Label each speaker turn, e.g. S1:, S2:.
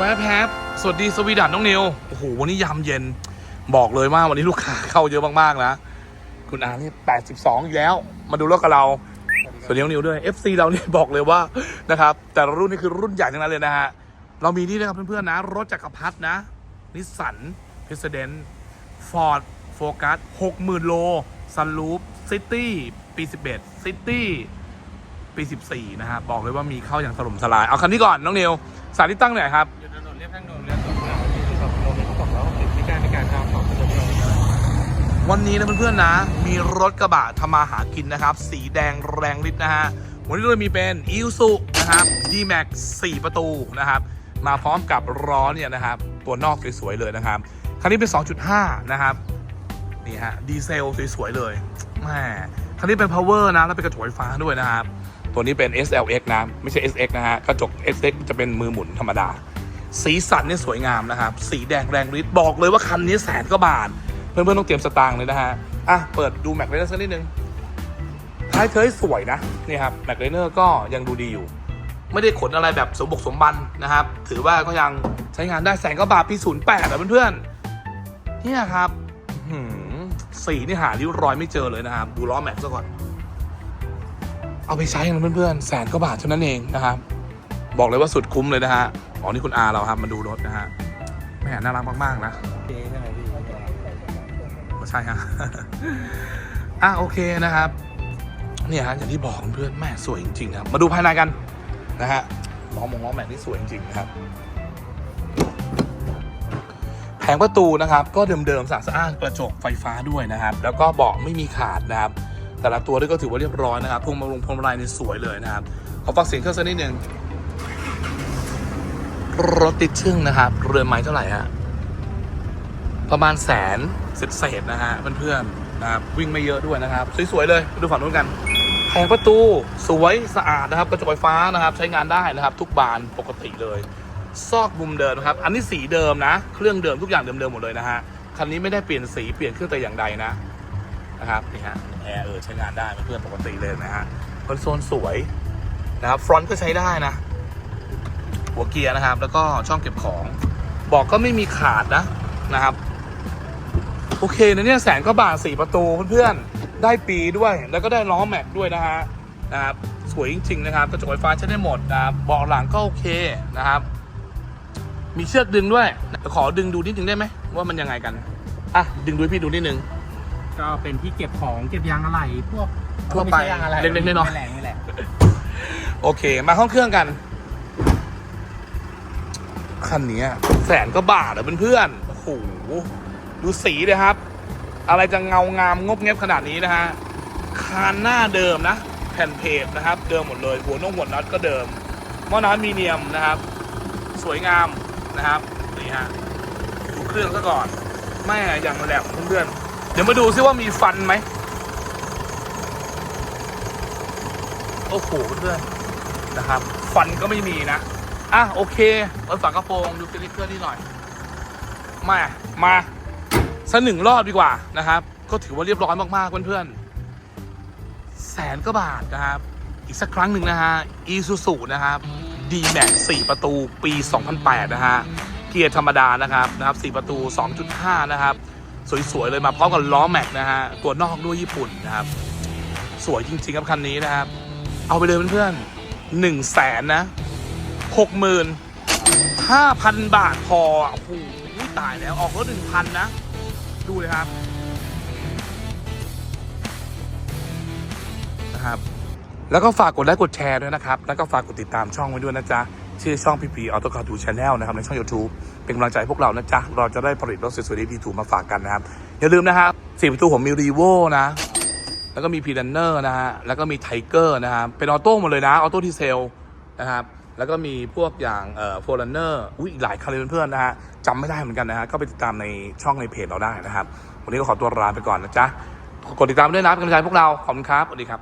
S1: แวบแฮปสวัสดีสวีดันน้องนิว โอ้โห วันนี้ยามเย็น บอกเลยว่าวันนี้ลูกค้าเข้าเยอะมากๆนะ คุณอานี่82อีกแล้ว มาดูรถกับเรา สวัสดีน้องนิวด้วย FC เราเนี่ยบอกเลยว่านะครับ แต่ละรุ่นนี่คือรุ่นใหญ่ทั้งนั้นเลยนะฮะ เรามีนี่นะครับเพื่อนๆนะ รถจักรพรรดินะ นิสสันเพสเดนฟอร์ดโฟกัส60,000โลซันลูปซิตี้ปี11ซิตี้ ปี 14 นะฮะบอกเลยว่ามีเข้าอย่างถล่มทลาย เอาคันนี้ก่อน น้องนิวสถานที่ตั้งไหนครับ
S2: อยู่ถนนเรียบทางด่วนเรือสองหลังที่สองกิโลเมตรสองร้อยหกสิบพิการในการทางของถนนเรา
S1: วันนี้นะเพื่อนๆนะ มีรถกระบะทำมาหากินนะครับ สีแดงแรงฤทธิ์นะฮะวันนี้เรามีเป็น i s u นะครับ D-Max 4 ประตูนะครับ มาพร้อมกับล้อเนี่ยนะครับ ตัวนอกสวยๆเลยนะครับคันนี้เป็น 2.5 นะครับนี่ฮะดีเซลสวยๆเลยแหมคันนี้เป็น power นะ แล้วเป็นกระจกไฟฟ้าด้วยนะครับ ตัวนี้เป็น SLX นะ ไม่ใช่ SX นะฮะ กระจก SX จะเป็นมือหมุนธรรมดา สีสันนี่สวยงามนะครับ สีแดงแรงฤทธิ์บอกเลยว่าคันนี้แสนกว่าบาท เพื่อนๆต้องเตรียมสตางค์เลยนะฮะ อะ เปิดดูแม็กเลเนอร์สักนิดนึง ท้ายเคยสวยนะ นี่ครับแม็กเลเนอร์ก็ยังดูดีอยู่ ไม่ได้ขนอะไรแบบสมบุกสมบันนะครับ ถือว่าก็ยังใช้งานได้แสนกว่าบาทปี08อะเพื่อนๆเนี่ยครับสีนี่หาริ้วรอยไม่เจอเลยนะครับ ดูล้อแม็กซะก่อน เอาไปใช้กันเพื่อนๆแสนกว่าบาทเท่านั้นเองนะครับบอกเลยว่าสุดคุ้มเลยนะฮะอ๋อนี่คุณอาเราครับมาดูรถนะฮะแม่น่ารักมากๆนะ
S2: เจ๊ใช่ไหมพี่
S1: ใช่ฮะอะโอเคนะครับเนี่ยฮะอย่างที่บอกเพื่อนแม่สวยจริงๆครับมาดูภายในกันนะฮะล้อมงล้อแม็กนี่สวยจริงๆนะครับแผงประตูนะครับ ก็เดิมๆสะอาดกระจกไฟฟ้าด้วยนะครับ แล้วก็เบาะไม่มีขาดนะครับ แต่ละตัวด้วยก็ถือว่าเรียบร้อยนะครับพวงมาลงพวงมาลัยนี่สวยเลยนะครับขอฟังเสียงเครื่องสักนิดหนึ่งรถติดชึ่งนะครับ เรือนไม้เท่าไหร่ฮะประมาณแสนเศษๆนะฮะเพื่อนๆนะครับวิ่งไม่เยอะด้วยนะครับ สวยๆเลยดูฝั่งนู้นกันแผงประตูสวยสะอาดนะครับกระจกไฟฟ้านะครับ ใช้งานได้นะครับ ทุกบานปกติเลยซอกมุมเดิมนะครับ อันนี้สีเดิมนะ เครื่องเดิมทุกอย่างเดิมๆหมดเลยนะฮะคันนี้ไม่ได้เปลี่ยนสีเปลี่ยนเครื่องแต่อย่างใดนะ นะครับนี่ฮะแอร์เออใช้งานได้เพื่อนปกติเลยนะฮะคอนโซลสวยนะครับฟรอนต์ก็ใช้ได้นะ หัวเกียร์นะครับ แล้วก็ช่องเก็บของบอกก็ไม่มีขาดนะนะครับ โอเคนะเนี่ยแสนก็บาทสี่ประตูเพื่อนๆได้ปีด้วย แล้วก็ได้ล้อแม็กด้วยนะฮะนะครับสวยจริง ๆ นะครับกระจกไฟฟ้าใช้ได้หมดนะครับเบาะหลังก็โอเคนะครับ มีเชือกดึงด้วย ขอดึงดูนิดนึงได้ไหมว่ามันยังไงกันอะดึงดูพี่ดูนิดนึง
S2: ก็เป็นที่เก็บของเก็บยางอะไหล่พวก
S1: ทั่วไป
S2: ม่ใช่ยางอะไหล่
S1: เล็กๆน้อยๆ
S2: แหล่นี่แหละ
S1: โอเค มาห้องเครื่องกัน คันนี้แสนก็บาทอะเพื่อนๆโอ้โหดูสีเลยครับ อะไรจะเงางามงบเงียบขนาดนี้นะฮะ คานหน้าเดิมนะ แผ่นเพจนะครับ เดิมหมดเลย หัวน้องหัวน็อตก็เดิมหม้อน้ำมีเนียมนะครับ สวยงามนะครับ นี่ฮะ ดูเครื่องซะก่อนแม่อย่างแหลมเพื่อนๆ เดี๋ยวมาดูซิว่ามีฟันไหม โอ้โหเพื่อนนะครับ ฟันก็ไม่มีนะ อะ โอเคเปิดฝากระโปรงดูสติ๊กเกอร์นี่หน่อย มา มาสักหนึ่งรอบดีกว่านะครับ ก็ถือว่าเรียบร้อยมากๆเพื่อนๆ แสนก็บาทนะครับ อีกสักครั้งหนึ่งนะฮะอีซูซูนะครับ D-Max 4ประตูปี 2008 นะฮะ เกียร์ธรรมดานะครับนะครับ 4 ประตู 2.5 นะครับ สวยๆเลยมาพร้อมกับล้อแม็กนะฮะตัวนอกด้วยญี่ปุ่นนะครับ สวยจริงๆครับคันนี้นะครับ เอาไปเลยเพื่อนๆหนึ่งแสนนะหกหมื่นห้าพันบาทพอโอ้โหตายแล้วออกรถหนึ่งพันนะ ดูเลยครับนะครับ แล้วก็ฝากกดไลค์กดแชร์ด้วยนะครับ แล้วก็ฝากกดติดตามช่องไว้ด้วยนะจ๊ะ ชื่อช่องพีพีออโต้คาร์ทูชาแนลนะครับในช่อง YouTube เป็นกำลังใจให้พวกเรานะจ๊ะ เราจะได้ผลิตรถสวยๆดีๆถูกมาฝากกันนะครับ อย่าลืมนะครับสี่ประตูผมมีรีโวนะ แล้วก็มีพีดันเนอร์นะฮะ แล้วก็มีไทเกอร์นะครับเป็นออโต้หมดเลยนะออโต้ดีเซลนะครับแล้วก็มีพวกอย่างเอ่อโฟลันเนอร์อุ้ยอีกหลายคันเลยเพื่อนๆนะฮะจำไม่ได้เหมือนกันนะฮะก็ไปติดตามในช่องในเพจเราได้นะครับ วันนี้ก็ขอตัวลาไปก่อนนะจ๊ะกดติดตามด้วยนะเป็นกำลังใจพวกเราขอบคุณครับสวัสดีครับ